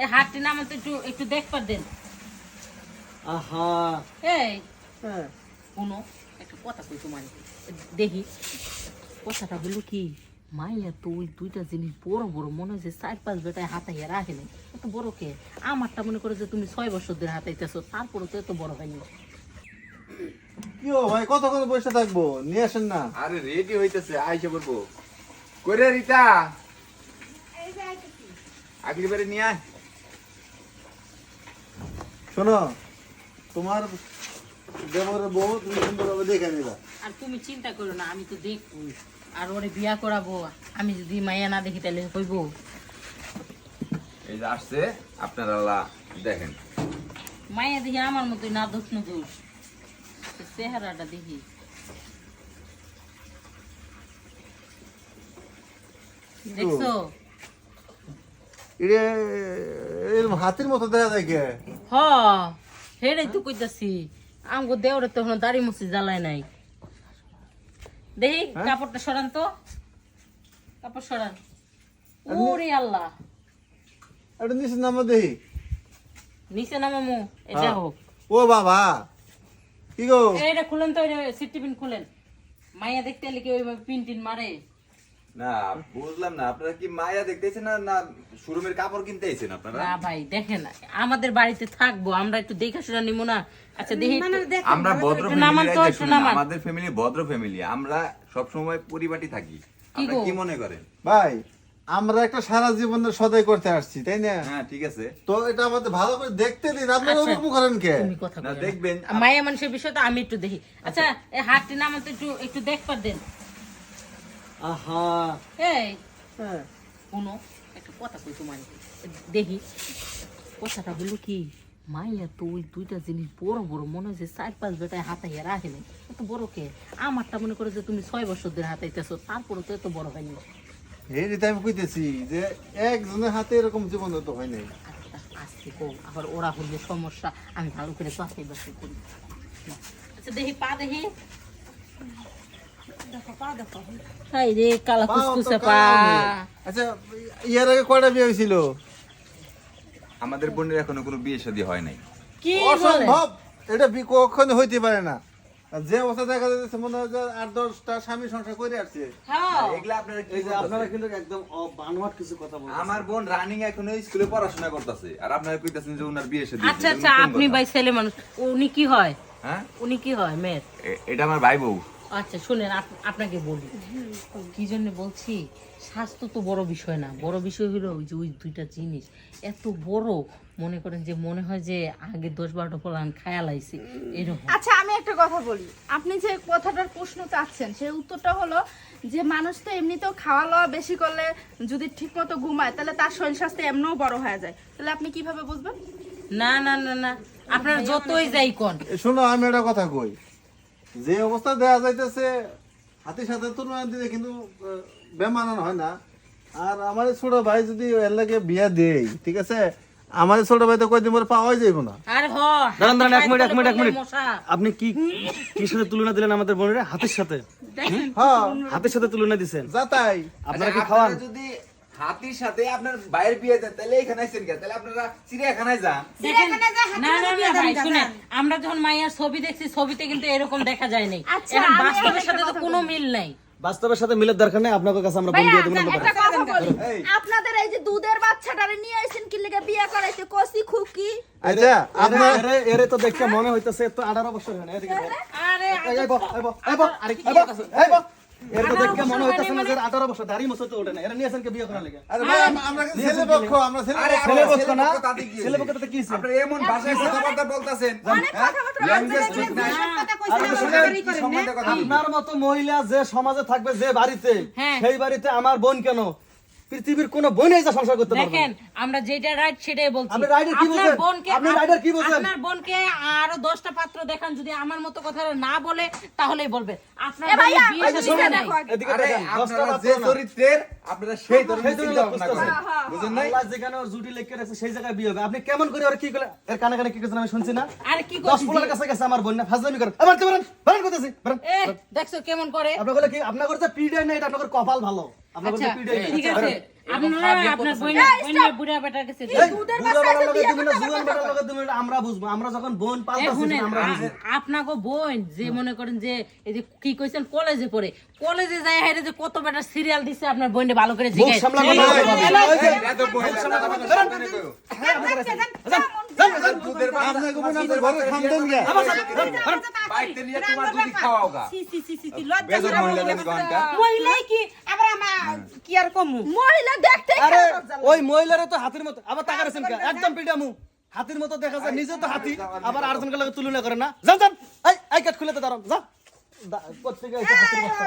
এই হাতটি নামান তো একটু একটু দেখবার দেন। আহা। এই হ্যাঁ। শুনো একটা কথা কই তোমার। দেখি কথাটা হলো কি মাইয়া তো ওই দুইটা জিনিস বড় বড় মনে হয় যে চার পাঁচ বেটায় হাতাইয়া রাখে নাই। এত বড় কে? আমারটা মনে করে যে তুমি ছয় বছর ধরে হাতাইতেছো তারপরে তো এত বড় হয়নি কি ও ভাই কতক্ষণ বসে থাকব? নিয়ে আসেন না। আরে রেডি হইতেছে আইসে বলব করে রিতা। আগলি বারে নিয়ে আয়। শোনো তোমার দেবরের বউ তুমি সুন্দরভাবে দেখে নিবা আর তুমি চিন্তা করো না আমি তো দেখব। আর ওরে বিয়া করাবো আমি যদি মাইয়া না দেখি তাহলে এই যে আসছে আপনারা দেখেন। মাইয়া দেখি আমার মতোই না দোষ না দোষ চেহারাটা দেখি। দেখছ? এটা হাতির মতো দেখা যায় কে? হ হেড়ে তো কইতাছি। আমগো দেওরে তো এখনও দাড়ি মুছি জ্বালায় নাই। দেখি কাপড়টা সরান তো। কাপড় সরান। ওরে আল্লাহ। এটা নিচে নামা দেখি। নিচে নামামু এটা হ্যাঁ। হোক ও বাবা কি গো? এটা খুলেন তো সিট টিফিন খুলেন। মাইয়া দেখতে এলে কি ওইভাবে পিন টিন মারে? না বুঝলাম না। আপনারা কি মায়া দেখতেছেন না না শোরুমের কাপড় কিনতে আইছেন আপনারা? না ভাই দেখেন আমাদের বাড়িতে থাকব আমরা একটু নিবো না। আচ্ছা দেখি আমরা ভদ্র তো, ফ্যামিলি আমাদের ফ্যামিলি ভদ্র ফ্যামিলি আমরা সব সময় পরিপাটি থাকি গো? কি মনে করেন? ভাই আমরা একটা সারা জীবনের সদাই করতে আসছি তাই না? হ্যাঁ ঠিক আছে। তো এটা আমাদের ভালো করে দেখতে দিন আপনারা আচ্ছা। ওরকম করেন কে? না দেখবেন। মায়া মানুষের বিষয়টা আমি একটু দেখি। আচ্ছা এই হাতটি নামান তো একটু একটু দেখবার দেন। আহা। এই। হ্যাঁ। শুনো একটা কথা কই তোমার দেখি কথাটা হলো কি মাইয়া তো ওই দুইটা জিনিস বড় বড় মনে হয় যে চার পাঁচ বেটায় হাতাইয়া রাখে নাই। এত বড় কে? আমারটা মনে করে যে তুমি ছয় বছর ধরে হাতাইতেছো তারপরে তো এত বড় হয়নি এই রীতি আমি কইতেছি যে একজনের হাতে এরকম জীবন তো হয় নাই। আচ্ছা, আস্তে কো আবার ওরা হলে সমস্যা আমি ভালো করে বাছাই বাছাই করি। আচ্ছা দেখি পা দেখি। হাই রে কালা কুসকুসে পা আচ্ছা ইয়ার আগে কয়টা বিয়ে হয়েছিল? আমাদের বোনের এখনও কোনো বিয়ে শাদী হয় নাই। কি অসম্ভব! এটা কখনো হইতে পারে না। যে অবস্থা দেখা যাচ্ছে মনে হয় যে আট দশটা স্বামী সংসার করে আসছে। হ্যাঁ। এগুলা আপনারা কি এই যে আপনারা বলতেছেন? কিন্তু একদম বানোয়াট কিছু কথা বলছেন আমার বোন রানিং এখনও স্কুলে পড়াশোনা করতেছে। আর আপনারা কইতাছেন যে ওনার বিয়ে শাদী আচ্ছা আচ্ছা আপনি ভাই ছেলে মানুষ উনি কি হয়? হ্যাঁ? উনি কি হয় মেয়ের? এটা আমার ভাই বউ। আচ্ছা শুনেন আপ- আপনাকে বলি। কি জন্য বলছি? স্বাস্থ্য তো বড় বিষয় না। বড় বিষয় হলো ওই যে ওই দুইটা জিনিস। এত বড় মনে করেন যে মনে হয় যে আগে দশ বারোটা ফলান খায়াল আইছি এরকম। আচ্ছা আমি একটা কথা বলি। আপনি যে কথাটার প্রশ্ন চাচ্ছেন সেই উত্তরটা হলো যে মানুষ তো এমনিতেও খাওয়া দাওয়া বেশি করলে যদি ঠিক মতো ঘুমায় তাহলে তার শরীর স্বাস্থ্য এমনিও বড় হয়ে যায়। তাহলে আপনি কীভাবে বুঝবেন? না না না না। আপনার যতই যাই কোন। শোনো আমি একটা কথা কই। যে অবস্থা দেয়া যাইতেছে হাতির সাথে তুলনা দিলে কিন্তু বেমানান হয় না। আর আমার ছোট ভাই যদি এর লাগে বিয়া দেই ঠিক আছে? আমার ছোট ভাই তো কয়দিন পরে পাওয়াই যাইব না। আরে হ দাঁড়ান দাঁড়ান এক মিনিট এক মিনিট এক মিনিট। আপনি কি কি সাথে তুলনা দিলেন আমাদের বোনের? হাতের সাথে। হ্যাঁ। হাতের সাথে তুলনা দিছেন। যা তাই। আপনারা কি আচ্ছা, খাওয়ান? যদি হাতির সাথে আপনার বাইরের বিয়ে দেন তাহলে এখানে আইছেন কেন তাহলে আপনারা চিড়িয়াখানায় যান না না না ভাই শুনেন আমরা যখন মাইয়ার ছবি দেখছি ছবিতে কিন্তু এরকম দেখা যায় নাই আচ্ছা, এখন বাস্তবের সাথে তো কোনো মিল নাই বাস্তবের সাথে মিলের দরকার নেই আপনাদের কাছে আমরা বোন ভাইয়া দিয়ে দেবো। আপনাদের এই যে দুধের বাচ্চাটারে নিয়ে আইছেন কি লেগে বিয়ে করাইছে কসি খুকি আচ্ছা আপনার এরে এরে তো দেখে মনে হইতেছে তো আঠারো বছর হয় না এদিকে। আরে বল, এই, বল, আরে কি এই, বল, কথা? এই, বল। এর তো দেখে মনে বছর না যে আঠারো বছর দাড়ি মতো ওঠে না এরা নিয়ে কে বিয়ে করার লেগে আরে ভাই আমরা কিন্তু ছেলে পক্ষ আমরা ছেলে পক্ষ। ছেলে পক্ষ না? ছেলে পক্ষ তাতে কি ছেলে হয়েছে? পক্ষ তাতে কি হয়েছে? আপনারা এমন ভাষায় কথাবার্তা বলতেছেন ল্যাঙ্গুয়েজ ঠিক নাই আরে শুনেন, কি সম্বন্ধে কথা বলবেন? আপনার মতো মহিলা যে সমাজে থাকবে যে বাড়িতে হ্যাঁ। সেই বাড়িতে আমার বোন কেন পৃথিবীর কোন বোন এই সংসার করতে পারবে দেখেন আমরা যেটা রাইট সেটাই বলছি। আপনি এর কি আপনার বোঝেন? বোনকে আপনি এর কি বোঝেন? আপনার বোনকে আরও দশটা পাত্র দেখান যদি আমার মতো কথা না বলে তাহলেই বলবে। আপনার ভাইয়া। এদিকে আরে দেখেন, দশটা আপনারা পাত্র যে চরিত্রের আপনারা সেই ধরনের চিন্তা ভাবনা করেন। বুঝেন নাই? আল্লাহ যেখানে ওর জুটি লেখকে রাখছে সেই জায়গায় বিয়ে হবে। আপনি কেমন করে ওর কি করে এর কানে কানে কি করছেন আমি শুনছি না? আরে কি দশ করছিস পোলার কাছে গেছে আমার বোন না ফাজলামি করেন আবার তো বলেন বলেন বলেন এ দেখছ কেমন করে? আপনার বলে কি আপনার করতে পিডিআই না এটা আপনার কপাল ভালো। আপনার করতে আচ্ছা পিডিআই ঠিক আছে আপনারা আপনার বইনে বইনে বুড়া বেটার কাছে এই, বুড়া বেটার লগে তুমি না, জুয়ান বেটার লগে তুমি না, আমরা বুঝব আমরা যখন বোন পাল্টাছি শুনেন আমরা বুঝব আপনাকে বোন যে মনে করেন যে এই যে কি কইছেন কলেজে পড়ে কলেজে যায় হাইরে যে কত বেটা সিরিয়াল দিছে আপনার বোনকে ভালো করে জিজ্ঞেস ওই হয়। ওই মহিলারে তো হাতির মতো আবার টাকা রেছেন একদম পিটামু। হাতির মতো দেখা যায় নিজে তো হাতি। আবার আরেকজনকে লাগে তুলনা করে না। যান যান এই আই কাট খুলে তো দাঁড়ান যা দা- কোত্থেকে আইছে হাতির বাচ্চা?